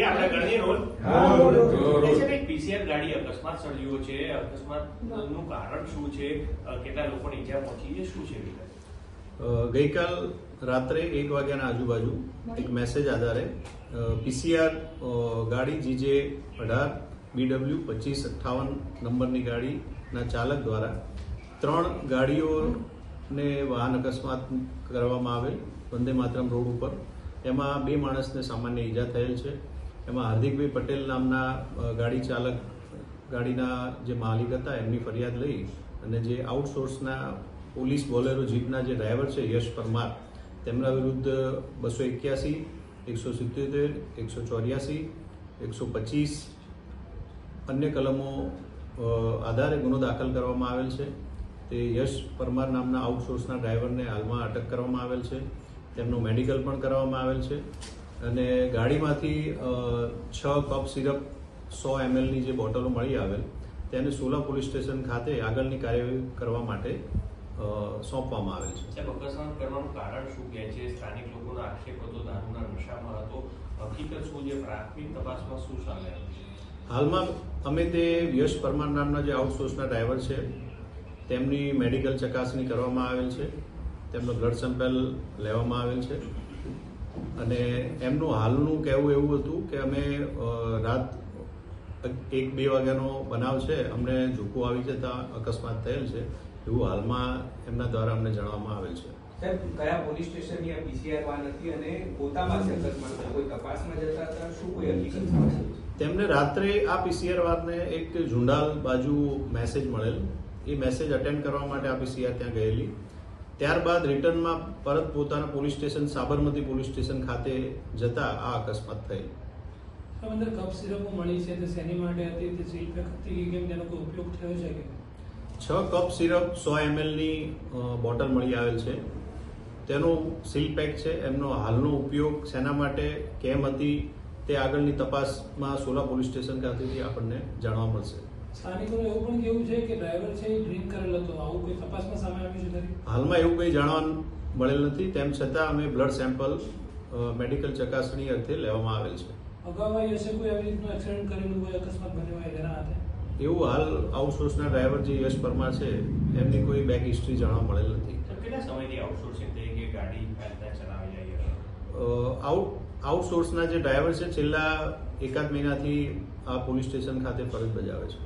આપણે ગણીએ role PCR ગાડી અકસ્માત સર્જ્યો છે. અકસ્માતનું કારણ શું છે? કેટલા લોકોને ઈજા પહોંચી છે? શું છે ગઈકાલ રાત્રે એક વાગ્યાના આજુબાજુ એક મેસેજ આધારે પીસીઆર ગાડી જીજે અઢાર બીડબલ્યુ પચીસ અઠ્ઠાવન નંબરની ગાડીના ચાલક દ્વારા ત્રણ ગાડીઓને વાહન અકસ્માત કરવામાં આવેલ વંદે માતરમ રોડ ઉપર. એમાં બે માણસને સામાન્ય ઈજા થયેલ છે. એમાં હાર્દિકભાઈ પટેલ નામના ગાડી ચાલક, ગાડીના જે માલિક હતા, એમની ફરિયાદ લઈ અને જે આઉટસોર્સના પોલીસ બોલેરો જીપના જે ડ્રાઈવર છે, યશ પરમાર, તેમના વિરુદ્ધ બસો એક્યાસી, એકસો સિત્યોતેર, એકસો ચોર્યાસી, એકસો પચીસ અન્ય કલમો આધારે ગુનો દાખલ કરવામાં આવેલ છે. તે યશ પરમાર નામના આઉટસોર્સના ડ્રાઈવરને હાલમાં અટક કરવામાં આવેલ છે. તેમનું મેડિકલ પણ કરવામાં આવેલ છે. અને ગાડીમાંથી છ કપ સિરપ સો એમએલની જે બોટલો મળી આવેલ તેને સોલા પોલીસ સ્ટેશન ખાતે આગળની કાર્યવાહી કરવા માટે સોંપવામાં આવેલ છે. અકસ્માત કરવાનું કારણ શું કહે છે? સ્થાનિક લોકોનો આક્ષેપ હતો દારૂના નશામાં હતો. હકીકત શું છે? પ્રાથમિક તપાસમાં શું ચાલે? હાલમાં અમે તે યશ પરમાર નામના જે આઉટસોર્સના ડ્રાઈવર છે તેમની મેડિકલ ચકાસણી કરવામાં આવેલ છે. તેમનો બ્લડ સેમ્પલ લેવામાં આવેલ છે. અને એમનું હાલનું કહેવું એવું હતું કે અમે રાત એક બે વાગ્યાનો બનાવ છે અમને ઝૂકું આવી જતા અકસ્માત થયેલ છે એવું હાલમાં એમના દ્વારા અમને જણાવવામાં આવેલ છે. સાહેબ કયા પોલીસ સ્ટેશનની આ પીસીઆર વાન હતી અને પોતા પાસે અકસ્માત કોઈ તપાસમાં જતા હતા? શું કોઈ હકીકત તેમને રાત્રે આ પીસીઆર વારને એક ઝુંડાલ બાજુ મેસેજ મળેલ. એ મેસેજ અટેન્ડ કરવા માટે આ પીસીઆર ત્યાં ગયેલી. ત્યારબાદ રિટર્નમાં પરત પોતાના police station Sabarmati police station ખાતે જતા આ અકસ્માત થયેલ. અંદર કપ સિરપો મળી છે તે શેની માટે હતી? તે સીલ પેક હતી કે કેમ તેનો કોઈ ઉપયોગ થયો છે કે? છ કપ સિરપ સો એમએલની બોટલ મળી આવેલ છે. તેનો સીલ પેક છે. એમનો હાલનો ઉપયોગ શેના માટે કેમ હતી તે આગળની તપાસમાં સોલા પોલીસ સ્ટેશન ખાતેથી આપણને જાણવા મળશે. સ્થાનિકોનું એવું પણ કેવું છે કે ડ્રાઈવર છે એ ડ્રિંક કરેલો હતો. આવું કોઈ તપાસમાં સામે આવ્યું છે ખરી? હાલમાં એવું કંઈ જાણવા મળેલ નથી. તેમ છતાં અમે બ્લડ સેમ્પલ મેડિકલ ચકાસણી અર્થે લેવામાં આવેલ છે. અગાઉ હશે કોઈ આવી રીતનું એક્સિડન્ટ કરેલું હોય અકસ્માત બન્યો હોય એના હાથે? એવું હાલ આઉટસોર્સના ડ્રાઈવર જે યશ પરમાર છે એમની કોઈ બેક હિસ્ટ્રી જાણવા મળેલ નથી. કેટલા સમયથી આઉટસોર્સિંગ થઈ કે ગાડી ચલાવી જાય આઉટ આઉટસોર્સના જે ડ્રાઈવર છે છેલ્લા એકાદ મહિનાથી આ પોલીસ સ્ટેશન ખાતે ફરજ બજાવે છે.